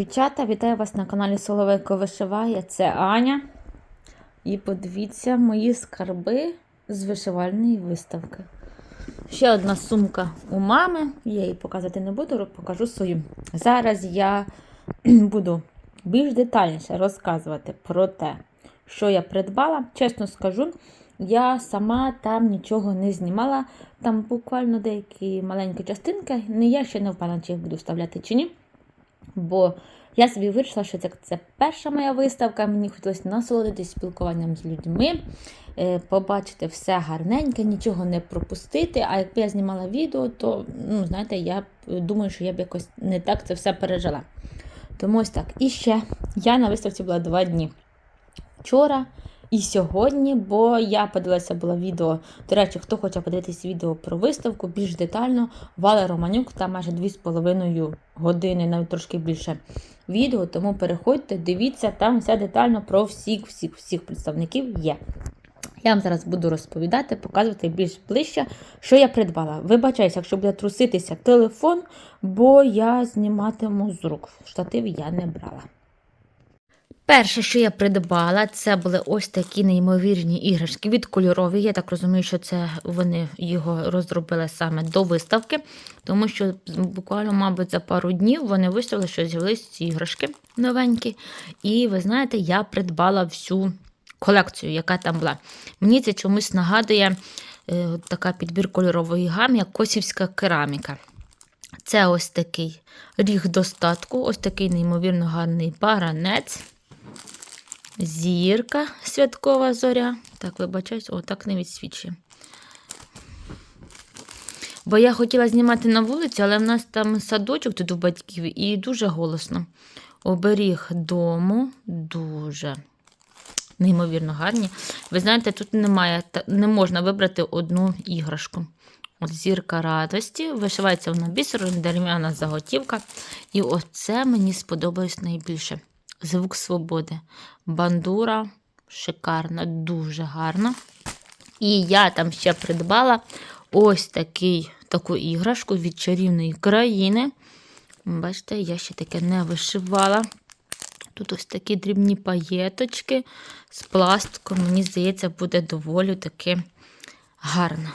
Дівчата, вітаю вас на каналі Соловейко Вишиває. Це Аня. І подивіться мої скарби з вишивальної виставки. Ще одна сумка у мами. Я її показувати не буду, покажу свою. Зараз я буду більш детальніше розказувати про те, що я придбала. Чесно скажу, я сама там нічого не знімала. Там буквально деякі маленькі частинки. Не я ще не впевнена, чи їх буду вставляти чи ні. Бо я собі вирішила, що це, це перша моя виставка. Мені хотілося насолодитись спілкуванням з людьми, е, побачити все гарненьке, нічого не пропустити. А якби я знімала відео, то ну, знаєте, я думаю, що я б якось не так це все пережила. Тому ось так. І ще я на виставці була два дні. Вчора і сьогодні, бо я подивилася було відео. До речі, хто хоче подивитись відео про виставку більш детально, Валя Романюк, там майже 2,5 години, навіть трошки більше відео. Тому переходьте, дивіться, там все детально про всіх, всіх, всіх представників є. Я вам зараз буду розповідати, показувати більш ближче, що я придбала. Вибачаюся, якщо буде труситися телефон, бо я зніматиму з рук. Штатив я не брала. Перше, що я придбала, це були ось такі неймовірні іграшки від кольорові. Я так розумію, що це вони його розробили саме до виставки, тому що буквально, мабуть, за пару днів вони виставили, що з'явились ці іграшки новенькі. І ви знаєте, я придбала всю колекцію, яка там була. Мені це чомусь нагадує е, така підбір кольорової гамі, як косівська кераміка. Це ось такий ріг достатку, ось такий неймовірно гарний баранець. Зірка святкова зоря. Так, вибачаюсь, о, так не відсвічує. Бо я хотіла знімати на вулиці, але в нас там садочок тут у батьків і дуже голосно. Оберіг дому дуже неймовірно гарні. Ви знаєте, тут немає, не можна вибрати одну іграшку. От зірка радості, вишивається вона бісером, дерев'яна заготівка. І оце мені сподобалось найбільше. Звук свободи. Бандура шикарна, дуже гарна. І я там ще придбала ось такий, таку іграшку від чарівної країни. Бачите, я ще таке не вишивала. Тут ось такі дрібні паєточки з пластиком. Мені здається, буде доволі таки гарно.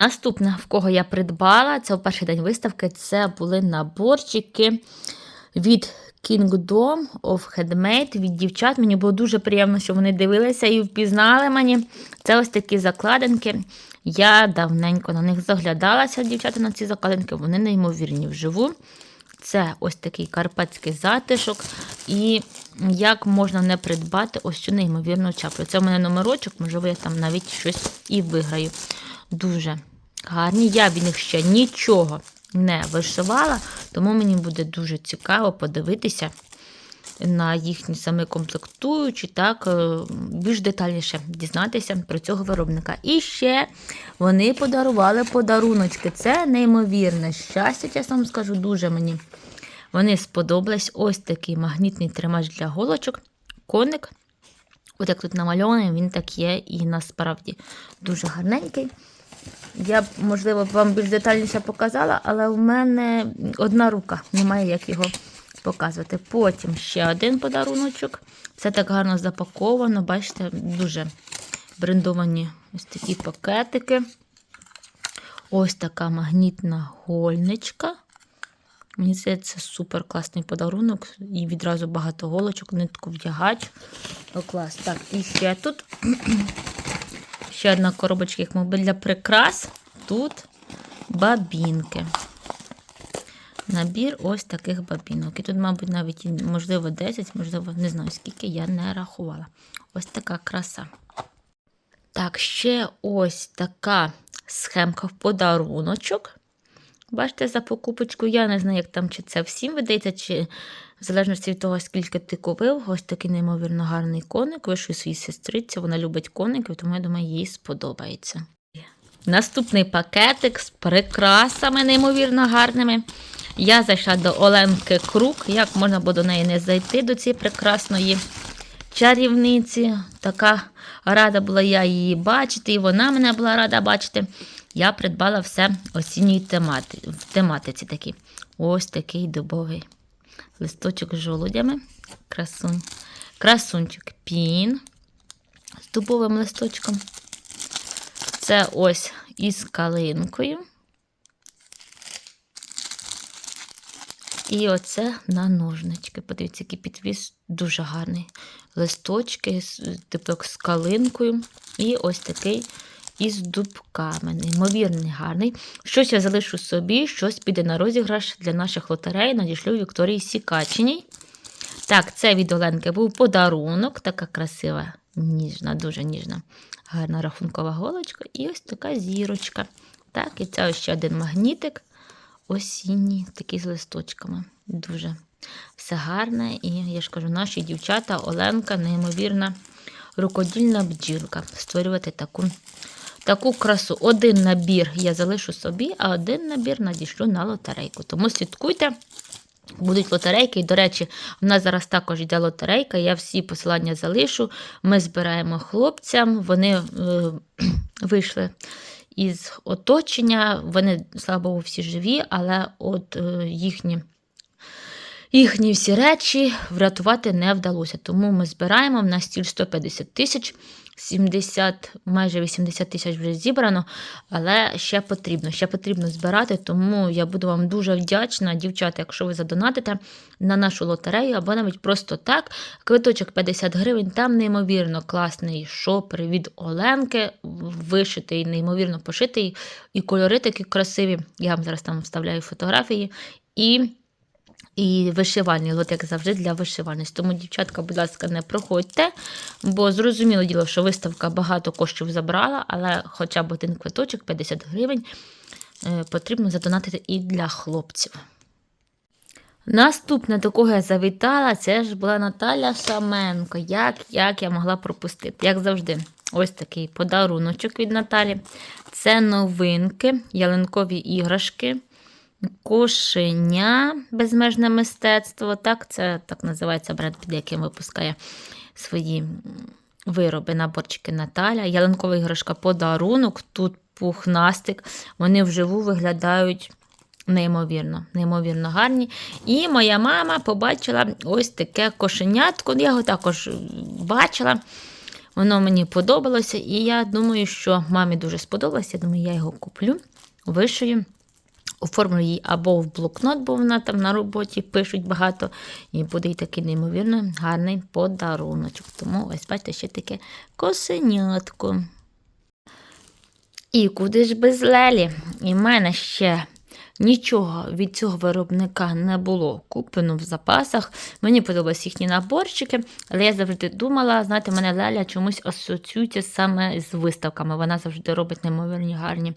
Наступне, в кого я придбала, це у перший день виставки, це були наборчики від Kingdom of Handmade від дівчат. Мені було дуже приємно, що вони дивилися і впізнали мені. Це ось такі закладинки. Я давненько на них заглядалася, дівчата, на ці закладинки. Вони неймовірні вживу. Це ось такий карпатський затишок. І як можна не придбати ось цю неймовірну чаплю. Це в мене номерочок, можливо, я там навіть щось і виграю. Дуже гарні. Я від них ще нічого не вишивала, тому мені буде дуже цікаво подивитися на їхні саме комплектуючі, так, е, більш детальніше дізнатися про цього виробника. І ще вони подарували подаруночки. Це неймовірне щастя, чесно вам скажу, дуже мені. Вони сподобались ось такий магнітний тримач для голочок, коник. От як тут намальований, він так є і насправді дуже гарненький. Я б, можливо, вам більш детальніше показала, але в мене одна рука, немає як його показувати. Потім ще один подаруночок. Це так гарно запаковано, бачите, дуже брендовані ось такі пакетики. Ось така магнітна гольничка. Мені здається, це супер класний подарунок. І відразу багато голочок, нитку вдягач. О, клас. Так, і ще тут ще одна коробочка, як мабуть, для прикрас. Тут бабінки. Набір ось таких бабінок. І тут, мабуть, навіть, можливо, 10, можливо, не знаю скільки, я не рахувала. Ось така краса. Так, ще ось така схемка в подаруночок. Бачите, за покупочку, я не знаю, як там, чи це всім видається, чи в залежності від того, скільки ти купив. Ось такий неймовірно гарний коник. Вишив своїй сестриці, вона любить коників, тому я думаю, їй сподобається. Наступний пакетик з прикрасами неймовірно гарними. Я зайшла до Оленки Крук. Як можна було до неї не зайти, до цієї прекрасної чарівниці. Така рада була я її бачити, і вона мене була рада бачити. Я придбала все осінньої темати, в тематиці такій. Ось такий дубовий листочок з жолудями. Красунь. Красунчик пін з дубовим листочком. Це ось із калинкою. І оце на ножнички. Подивіться, який підвіз дуже гарний. Листочки, типу з калинкою. І ось такий із дубками. Неймовірний гарний. Щось я залишу собі, щось піде на розіграш для наших лотерей. Надішлю Вікторії Сікаченій. Так, це від Оленки був подарунок. Така красива, ніжна, дуже ніжна, гарна рахункова голочка. І ось така зірочка. Так, і це ще один магнітик осінній, такий з листочками. Дуже все гарне. І я ж кажу, наші дівчата, Оленка, неймовірна рукодільна бджілка. Створювати таку, таку красу. Один набір я залишу собі, а один набір надішлю на лотерейку. Тому слідкуйте. Будуть лотерейки. І, до речі, в нас зараз також йде лотерейка. Я всі посилання залишу. Ми збираємо хлопцям. Вони е, вийшли із оточення. Вони, слава Богу, всі живі, але от е, їхні. Їхні всі речі врятувати не вдалося. Тому ми збираємо. В нас ціль 150 тисяч, 70, майже 80 тисяч вже зібрано, але ще потрібно. Ще потрібно збирати. Тому я буду вам дуже вдячна, дівчата, якщо ви задонатите на нашу лотерею, або навіть просто так. Квиточок 50 гривень. Там неймовірно класний шопер від Оленки, вишитий, неймовірно пошитий, і кольори такі красиві. Я вам зараз там вставляю фотографії. І і вишивальний лот, як завжди, для вишивальності. Тому, дівчатка, будь ласка, не проходьте, бо зрозуміло діло, що виставка багато коштів забрала, але хоча б один квиточок 50 гривень е, потрібно задонатити і для хлопців. Наступне, до кого я завітала, це ж була Наталя Шаменко. Як, як я могла пропустити? Як завжди, ось такий подаруночок від Наталі. Це новинки, ялинкові іграшки. Кошеня безмежне мистецтво. Так, це так називається бренд, під яким випускає свої вироби, наборчики Наталя. Ялинкова іграшка подарунок. Тут пухнастик. Вони вживу виглядають неймовірно, неймовірно гарні. І моя мама побачила ось таке кошенятко. Я його також бачила. Воно мені подобалося, і я думаю, що мамі дуже сподобалося. Я думаю, я його куплю, вишию. Оформлю її або в блокнот, бо вона там на роботі пишуть багато. І буде й такий неймовірно гарний подаруночок. Тому ось бачите, ще таке косенятко. І куди ж без лелі? І в мене ще нічого від цього виробника не було куплено в запасах. Мені подобались їхні наборчики, але я завжди думала, знаєте, мене Леля чомусь асоціюється саме з виставками. Вона завжди робить неймовірні гарні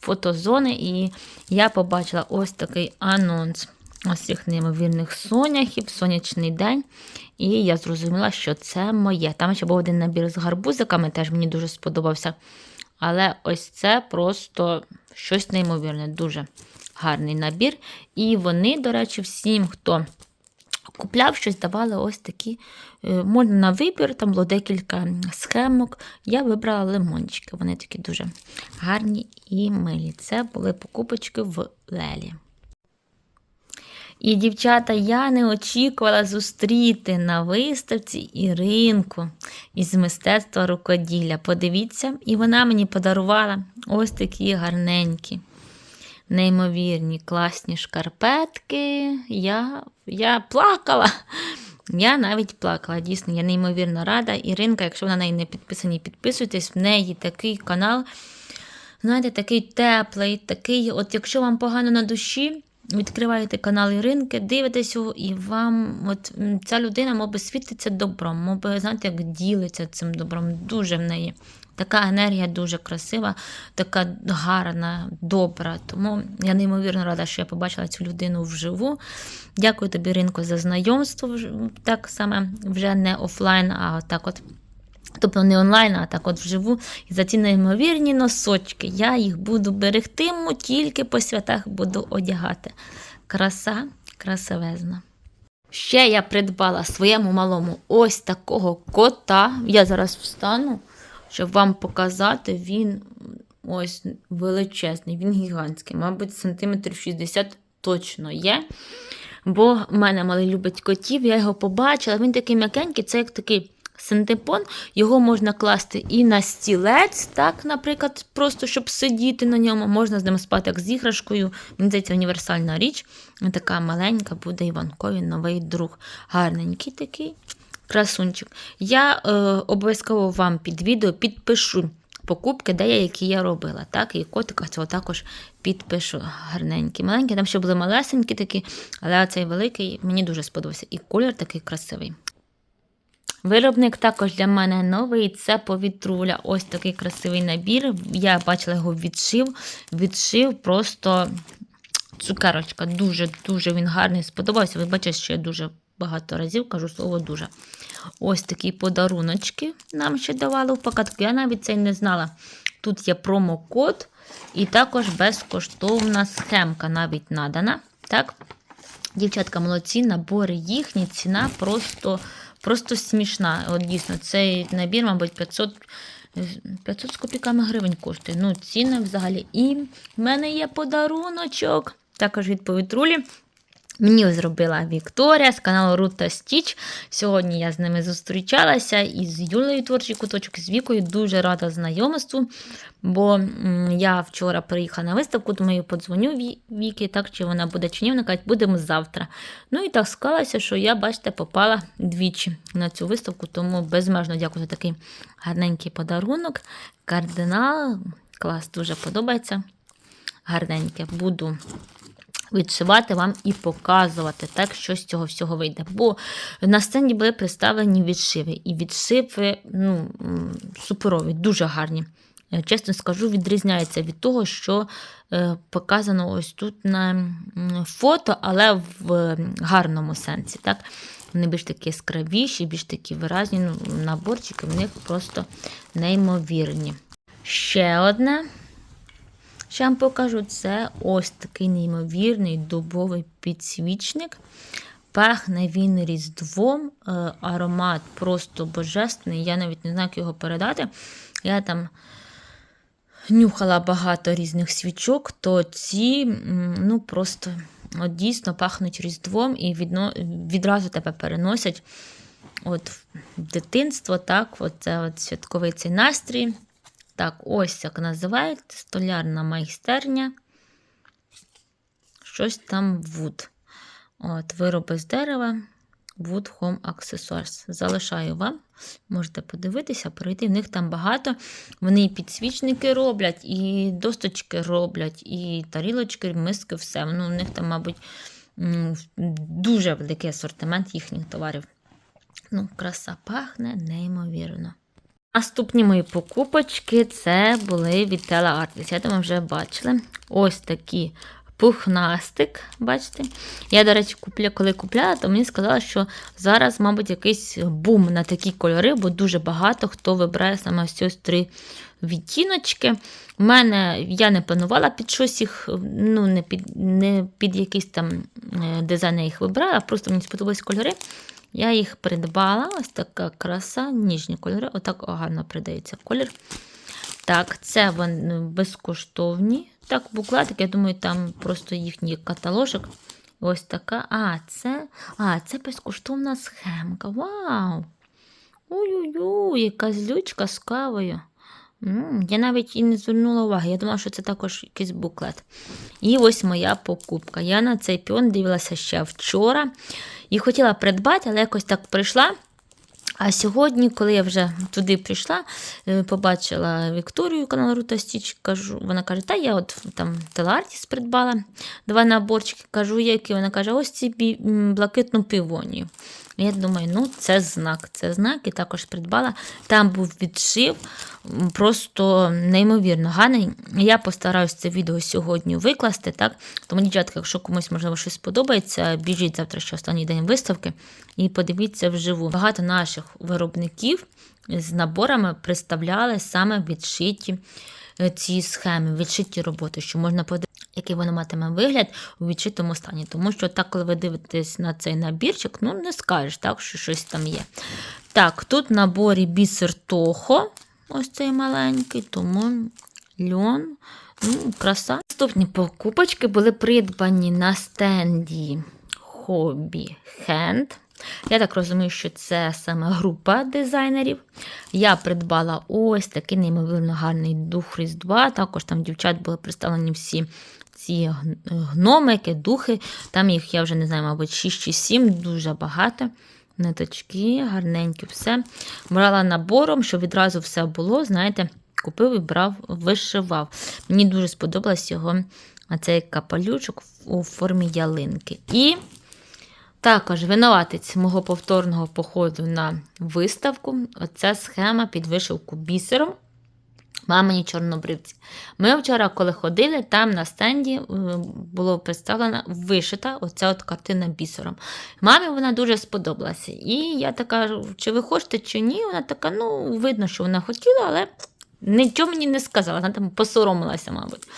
фотозони. І я побачила ось такий анонс ось цих неймовірних соняхів, сонячний день. І я зрозуміла, що це моє. Там ще був один набір з гарбузиками, теж мені дуже сподобався. Але ось це просто щось неймовірне, дуже гарний набір. І вони, до речі, всім, хто купляв щось, давали ось такі. е, Можна на вибір, там було декілька схемок. Я вибрала лимончики. Вони такі дуже гарні і милі. Це були покупочки в Лелі. І, дівчата, я не очікувала зустріти на виставці Іринку із мистецтва рукоділля. Подивіться, і вона мені подарувала ось такі гарненькі, неймовірні, класні шкарпетки. Я, я плакала. Я навіть плакала. Дійсно, я неймовірно рада. Іринка, якщо ви на неї не підписані, підписуйтесь. В неї такий канал. Знаєте, такий теплий, такий, от якщо вам погано на душі, відкриваєте канал Іринки, дивитесь його, і вам от ця людина, мовби, світиться добром, мовби, знаєте, як ділиться цим добром. Дуже в неї. Така енергія дуже красива, така гарна, добра. Тому я неймовірно рада, що я побачила цю людину вживу. Дякую тобі, Ринко, за знайомство. Так саме вже не офлайн, а так от. Тобто не онлайн, а так от вживу. І за ці неймовірні носочки я їх буду берегтиму, тільки по святах буду одягати. Краса красивезна. Ще я придбала своєму малому ось такого кота. Я зараз встану, щоб вам показати. Він ось величезний, він гігантський, мабуть, сантиметрів 60 точно є. бо в мене малий любить котів, я його побачила. Він такий м'якенький, це як такий синтепон. Його можна класти і на стілець, так, наприклад, просто щоб сидіти на ньому. Можна з ним спати як з іграшкою. Мені здається, універсальна річ. Така маленька буде Іванкові новий друг. Гарненький такий красунчик. Я е, обов'язково вам під відео підпишу покупки, де я, які я робила. Так, і котика цього також підпишу. Гарненькі, маленькі. Там ще були малесенькі такі, але цей великий мені дуже сподобався. І колір такий красивий. Виробник також для мене новий. Це повітруля. Ось такий красивий набір. Я бачила його відшив. Відшив просто цукерочка. Дуже-дуже він гарний сподобався. Ви бачите, що я дуже багато разів кажу слово дуже. Ось такі подаруночки нам ще давали в пакетку. Я навіть це не знала. Тут є промокод, і також безкоштовна схемка навіть надана. Так? Дівчатка молодці, набори їхні, ціна просто, просто смішна. От дійсно, цей набір, мабуть, 500. 500 з копійками гривень коштує. Ну, ціни взагалі. І в мене є подаруночок. Також від повітрулі. Мені зробила Вікторія з каналу Рута Стіч. Сьогодні я з ними зустрічалася із Юлею творчий куточок з Вікою. Дуже рада знайомству. Бо я вчора приїхала на виставку, думаю, подзвоню Ві- Вікі, так чи вона буде чи ні. Вона каже, будемо завтра. Ну і так склалося, що я, бачите, попала двічі на цю виставку, тому безмежно дякую за такий гарненький подарунок. Кардинал. Клас, дуже подобається. Гарненьке. Буду відшивати вам і показувати, так, що з цього всього вийде. Бо на стенді були представлені відшиви. І відшиви ну, суперові, дуже гарні. Чесно скажу, відрізняється від того, що е, показано ось тут на фото, але в гарному сенсі. Так? Вони більш такі яскравіші, більш такі виразні. Ну, наборчики в них просто неймовірні. Ще одне. Я вам покажу, це ось такий неймовірний дубовий підсвічник. Пахне він різдвом, е, аромат просто божественний. Я навіть не знаю, як його передати. Я там нюхала багато різних свічок, то ці ну, просто от, дійсно пахнуть різдвом і відно, відразу тебе переносять от, в дитинство, так, от, це от святковий цей настрій. Так, ось як називається столярна майстерня. Щось там Wood. От, вироби з дерева. Wood Home Accessories. Залишаю вам. Можете подивитися, перейти. В них там багато. Вони і підсвічники роблять, і досточки роблять, і тарілочки, миски, все. Ну, у них там, мабуть, дуже великий асортимент їхніх товарів. Ну, краса пахне неймовірно. Наступні мої покупочки це були від Tela Artis. Я думаю, вже бачили. Ось такі пухнастик, бачите? Я, до речі, купля, коли купляла, то мені сказали, що зараз, мабуть, якийсь бум на такі кольори, бо дуже багато хто вибирає саме ось ось три відтіночки. У мене я не планувала під щось їх, ну, не під, не під якийсь там е, дизайн я їх вибирала, просто мені сподобались кольори. Я їх придбала. Ось така краса, ніжні кольори. Отак гарно придається колір. Так, це вони безкоштовні. Так, буклетик, я думаю, там просто їхній каталожик. Ось така. А, це а, це безкоштовна схемка. Вау! Ой-ой-ой, яка злючка з кавою. Я навіть і не звернула уваги. Я думала, що це також якийсь буклет. І ось моя покупка. Я на цей піон дивилася ще вчора і хотіла придбати, але якось так прийшла. А сьогодні, коли я вже туди прийшла, е, побачила Вікторію канал Рута Стіч, кажу, вона каже, та я от там Телартіс придбала два наборчики. Кажу, які вона каже, ось ці блакитну півонію. Я думаю, ну це знак, це знак, і також придбала. Там був відшив, просто неймовірно гарний. Я постараюсь це відео сьогодні викласти. так? Тому, дівчатка, якщо комусь можливо щось сподобається, біжіть завтра ще останній день виставки і подивіться вживу. Багато наших виробників з наборами представляли саме відшиті е, ці схеми, відшиті роботи, що можна подивитися. Який воно матиме вигляд у відчитому стані. Тому що так, коли ви дивитесь на цей набірчик, ну не скажеш, так, що щось там є. Так, тут в наборі бісер Тохо, ось цей маленький, тому льон, ну, краса. Наступні покупочки були придбані на стенді Hobby Hand. Я так розумію, що це саме група дизайнерів. Я придбала ось такий неймовірно гарний дух Різдва. Також там дівчат були представлені всі ці гномики, духи. Там їх, я вже не знаю, мабуть, 6 чи 7, дуже багато. Ниточки, гарненькі, все. Брала набором, щоб відразу все було. Знаєте, купив і брав, вишивав. Мені дуже сподобався його цей капелючок у формі ялинки. І також винуватець мого повторного походу на виставку. Оця схема під вишивку бісером. Мамині чорнобривці. Ми вчора, коли ходили, там на стенді е, було представлена вишита оця от картина бісером. Мамі вона дуже сподобалася. І я така, чи ви хочете, чи ні? Вона така, ну, видно, що вона хотіла, але нічого мені не сказала. Вона там посоромилася, мабуть.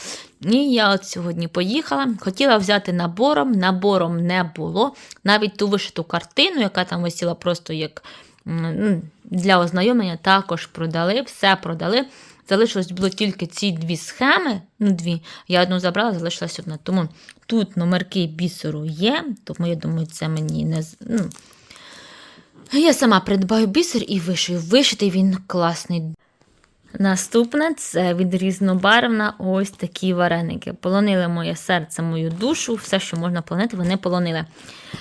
І я от сьогодні поїхала. Хотіла взяти набором, набором не було. Навіть ту вишиту картину, яка там висіла просто як ну, для ознайомлення, також продали, все продали. Залишилось було тільки ці дві схеми. Ну, дві. Я одну забрала, залишилась одна. Тому тут номерки бісеру є, тому я думаю, це мені не. Ну, я сама придбаю бісер і вишию. Вишитий він класний. Наступне це від різнобарвна ось такі вареники. Полонили моє серце, мою душу, все, що можна полонити, вони полонили.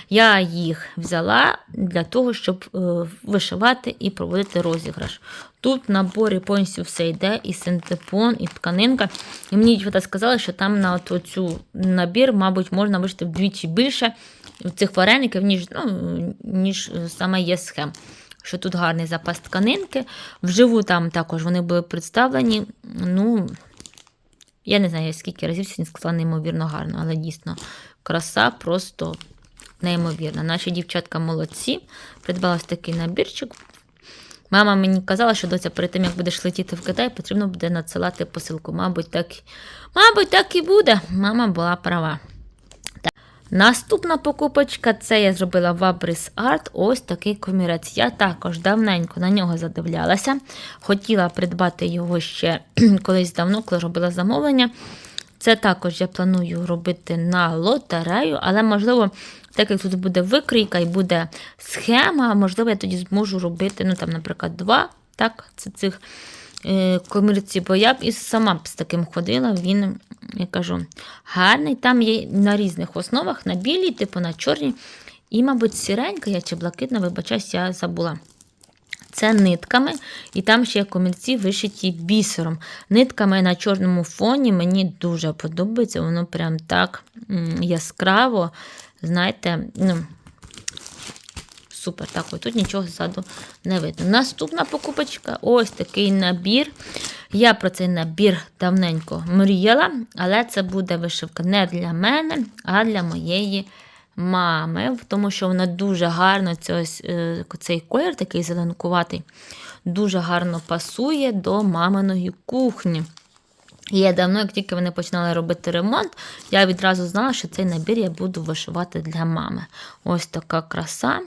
Я їх взяла для того, щоб е, вишивати і проводити розіграш. Тут в наборі повністю все йде, і синтепон, і тканинка. І мені дівчата сказали, що там на цю набір, мабуть, можна вишити вдвічі більше цих вареників, ніж, ну, ніж саме є схем що тут гарний запас тканинки. Вживу там також вони були представлені. Ну, я не знаю, скільки разів сьогодні сказала неймовірно гарно, але дійсно краса просто неймовірна. Наші дівчатка молодці. Придбала ось такий набірчик. Мама мені казала, що доця перед тим, як будеш летіти в Китай, потрібно буде надсилати посилку. Мабуть, так, мабуть, так і буде. Мама була права. Наступна покупочка це я зробила в Abris Art ось такий комірець. Я також давненько на нього задивлялася. Хотіла придбати його ще колись давно, коли робила замовлення. Це також я планую робити на лотерею, але, можливо, так як тут буде викрійка і буде схема, можливо, я тоді зможу робити, ну там, наприклад, два так, це цих комірці, бо я б і сама б з таким ходила. Він, я кажу, гарний. Там є на різних основах, на білій, типу на чорній. І, мабуть, сіренька я чи блакитна, вибачаюсь, я забула. Це нитками, і там ще комірці вишиті бісером. Нитками на чорному фоні мені дуже подобається. Воно прям так яскраво. Знаєте, ну, супер. Так, ось тут нічого ззаду не видно. Наступна покупочка ось такий набір. Я про цей набір давненько мріяла, але це буде вишивка не для мене, а для моєї мами, тому що вона дуже гарно цей, е, цей колір, такий зеленкуватий, дуже гарно пасує до маминої кухні. І я давно, як тільки вони починали робити ремонт, я відразу знала, що цей набір я буду вишивати для мами. Ось така краса.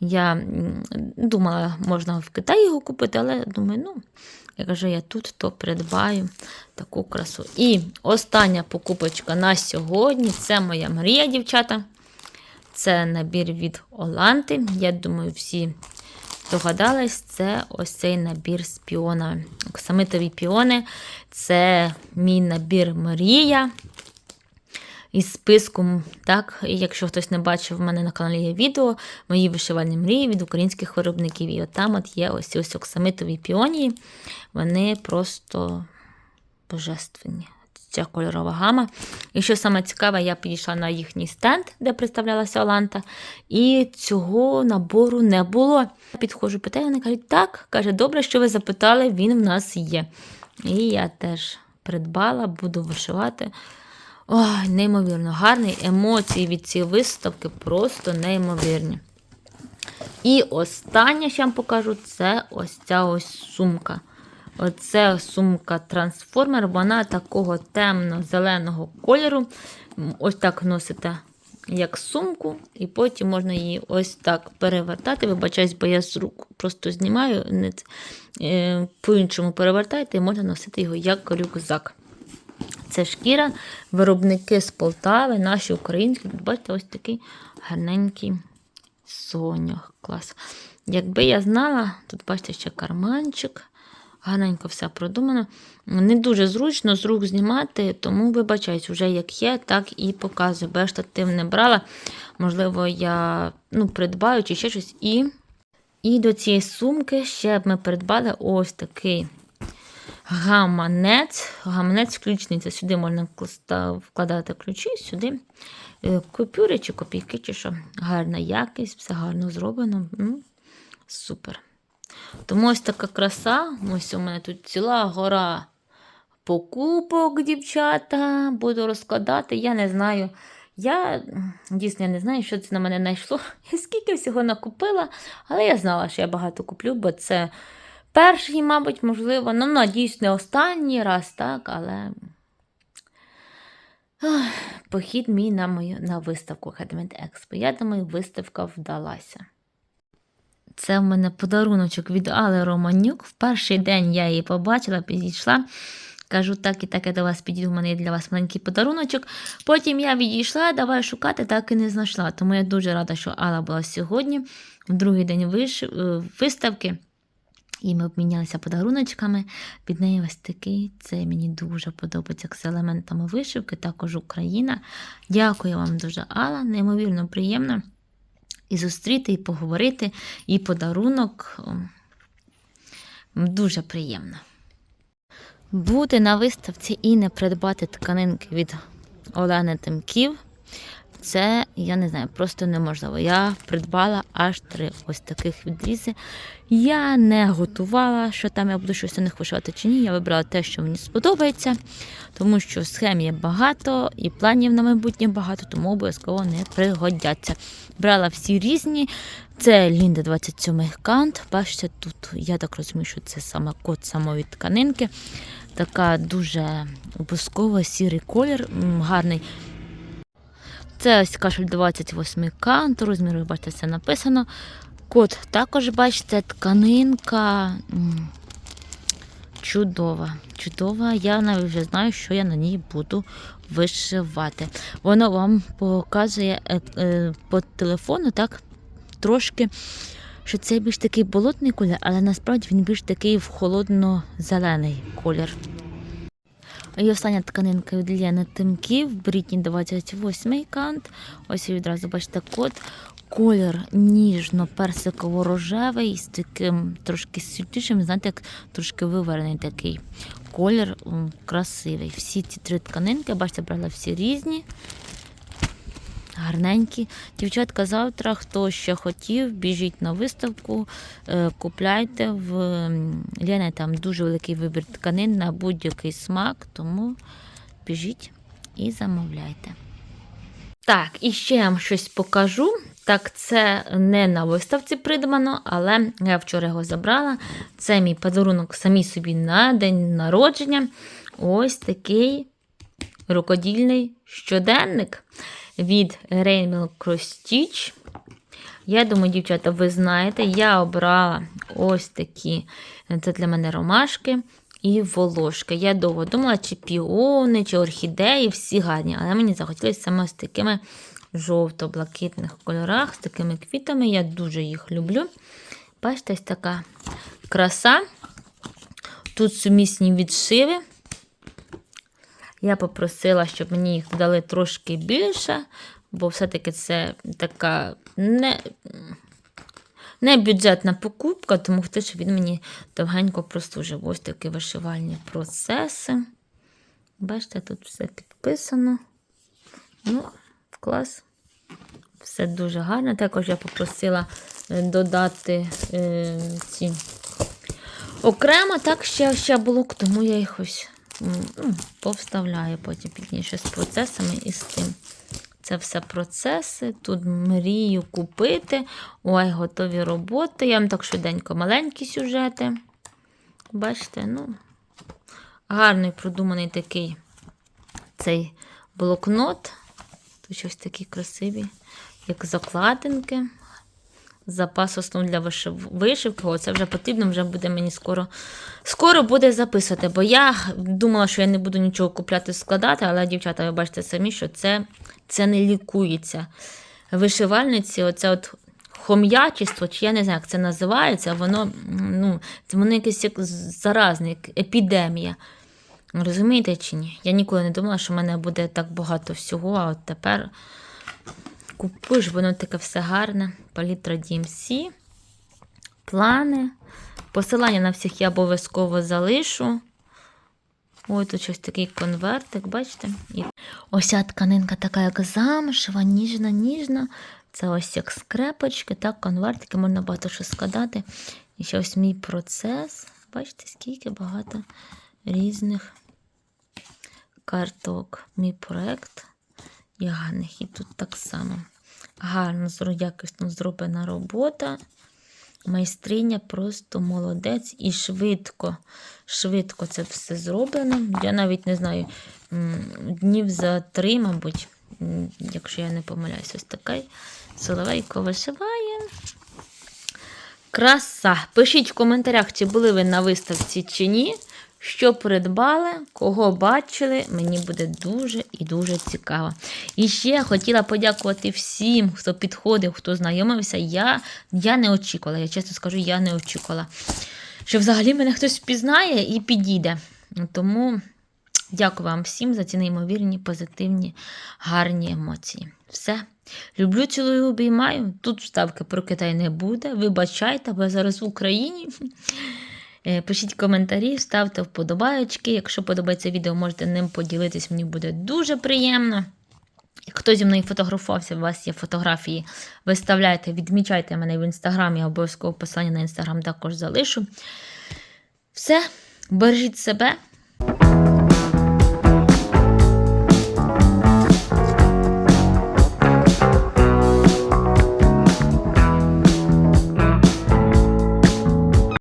Я думала, можна в Китаї його купити, але думаю, ну, як же я тут, то придбаю таку красу. І остання покупочка на сьогодні це моя мрія, дівчата. Це набір від Оланти. Я думаю, всі догадались, це ось цей набір з піонами. Оксамитові піони це мій набір Мрія. Із списком, так, і якщо хтось не бачив, в мене на каналі є відео мої вишивальні мрії від українських виробників. І от там от є ось ось оксамитові піонії. Вони просто божественні. Ця кольорова гама. І що саме цікаве, я підійшла на їхній стенд, де представлялася Оланта, і цього набору не було. Підходжу, питаю, вони кажуть, так, каже, добре, що ви запитали, він в нас є. І я теж придбала, буду вишивати. Ой, неймовірно, гарний. Емоції від цієї виставки просто неймовірні. І останнє, що я вам покажу, це ось ця ось сумка. Оце сумка трансформер, вона такого темно-зеленого кольору. Ось так носите як сумку, і потім можна її ось так перевертати. Вибачаюсь, бо я з рук просто знімаю, е, по-іншому перевертайте, і можна носити його як рюкзак. Це шкіра, виробники з Полтави, наші українські. Бачите, ось такий гарненький сонях. Клас. Якби я знала, тут бачите ще карманчик. Гарненько все продумано. Не дуже зручно з рук знімати, тому вибачаюсь, вже як є, так і показую. Бо я штатив не брала. Можливо, я ну, придбаю чи ще щось. І, і до цієї сумки ще б ми придбали ось такий гаманець. Гаманець включний. Це сюди можна вкладати ключі, сюди е, купюри чи копійки, чи що. Гарна якість, все гарно зроблено. Супер. Тому ось така краса. Ось у мене тут ціла гора покупок, дівчата. Буду розкладати. Я не знаю. Я дійсно я не знаю, що це на мене знайшло. Скільки всього накупила, але я знала, що я багато куплю, бо це перший, мабуть, можливо. Ну, надіюсь, не останній раз, так, але. Ах, Похід мій на мою на виставку Хедмент Експо. Я думаю, виставка вдалася. Це в мене подаруночок від Али Романюк. В перший день я її побачила, підійшла. Кажу, так і так я до вас підійду, в мене є для вас маленький подаруночок. Потім я відійшла, давай шукати, так і не знайшла. Тому я дуже рада, що Алла була сьогодні, в другий день е, виставки. І ми обмінялися подаруночками. Від неї ось такий. Це мені дуже подобається з елементами вишивки, також Україна. Дякую вам дуже, Алла. Неймовірно приємно і зустріти, і поговорити, і подарунок. Дуже приємно. Бути на виставці і не придбати тканинки від Олени Тимків. Це, я не знаю, просто неможливо. Я придбала аж три ось таких відрізи. Я не готувала, що там я буду щось у них вишивати чи ні. Я вибрала те, що мені сподобається, тому що схем є багато і планів на майбутнє багато, тому обов'язково не пригодяться. Брала всі різні. Це Лінда 27 кант. Бачите, тут я так розумію, що це саме код самої тканинки. Така дуже обов'язкова сірий колір, гарний. Це ось кашель 28 кант, розміру, бачите, все написано. Код також, бачите, тканинка. Чудова, чудова. Я навіть вже знаю, що я на ній буду вишивати. Воно вам показує е, е, по телефону, так, трошки, що це більш такий болотний колір, але насправді він більш такий в холодно-зелений колір. І остання тканинка від Лєни Тимків, Брітні 28 кант. Ось відразу бачите код. Колір ніжно-персиково-рожевий з таким трошки світлішим, знаєте, як трошки вивернений такий колір красивий. Всі ці три тканинки, бачите, брала всі різні. Гарненькі. Дівчатка, завтра, хто ще хотів, біжіть на виставку, е, купляйте в м, там дуже великий вибір тканин на будь-який смак, тому біжіть і замовляйте. Так, і ще я вам щось покажу. Так, це не на виставці придбано, але я вчора його забрала. Це мій подарунок самі собі на день народження. Ось такий рукодільний щоденник від Rainbow Cross Stitch. Я думаю, дівчата, ви знаєте, я обрала ось такі. Це для мене ромашки і волошки. Я довго думала, чи піони, чи орхідеї, всі гарні, але мені захотілося саме з такими жовто-блакитних кольорах, з такими квітами. Я дуже їх люблю. Бачите, ось така краса. Тут сумісні відшиви. Я попросила, щоб мені їх дали трошки більше, бо все-таки це така не, не бюджетна покупка, тому хтось щоб він мені довгенько прослужив. Ось такі вишивальні процеси. Бачите, тут все підписано. Ну, клас. Все дуже гарно. Також я попросила е, додати е, ці окремо, так ще, ще блок, тому я їх ось ну, повставляю потім пізніше з процесами і з тим. Це все процеси. Тут мрію купити. Ой, готові роботи. Я вам так швиденько маленькі сюжети. Бачите, ну, гарний продуманий такий цей блокнот. Тут щось такі красиві, як закладинки. Запас основ для вишивки. Це вже потрібно, вже буде мені скоро. Скоро буде записувати, бо я думала, що я не буду нічого купляти, складати, але, дівчата, ви бачите самі, що це, це не лікується. Вишивальниці, оце от хом'ячество, чи я не знаю, як це називається, воно, ну, це воно якесь як заразне, як епідемія. Розумієте чи ні? Я ніколи не думала, що в мене буде так багато всього, а от тепер купуєш, воно таке все гарне. Палітра DMC, плани. Посилання на всіх я обов'язково залишу. Ой, тут щось такий конвертик, бачите? І ось ця тканинка така, як замшева, ніжна, ніжна. Це ось як скрепочки, так, конвертики, можна багато що складати. І ще ось мій процес. Бачите, скільки багато різних карток. Мій проект гарних. І тут так само. Гарно, якісно зроблена робота. Майстриня просто молодець і швидко, швидко це все зроблено. Я навіть не знаю, днів за три, мабуть, якщо я не помиляюсь, ось такий соловейко вишиває. Краса. Пишіть в коментарях, чи були ви на виставці чи ні. Що придбали, кого бачили, мені буде дуже і дуже цікаво. І ще хотіла подякувати всім, хто підходив, хто знайомився. Я, я не очікувала, я чесно скажу, я не очікувала, що взагалі мене хтось впізнає і підійде. Тому дякую вам всім за ці неймовірні, позитивні, гарні емоції. Все. Люблю, цілую, обіймаю. Тут вставки про Китай не буде. Вибачайте, бо я зараз в Україні. Е, Пишіть коментарі, ставте вподобайочки. Якщо подобається відео, можете ним поділитись, мені буде дуже приємно. Хто зі мною фотографувався, у вас є фотографії, виставляйте, відмічайте мене в інстаграмі, я обов'язково посилання на інстаграм також залишу. Все, бережіть себе,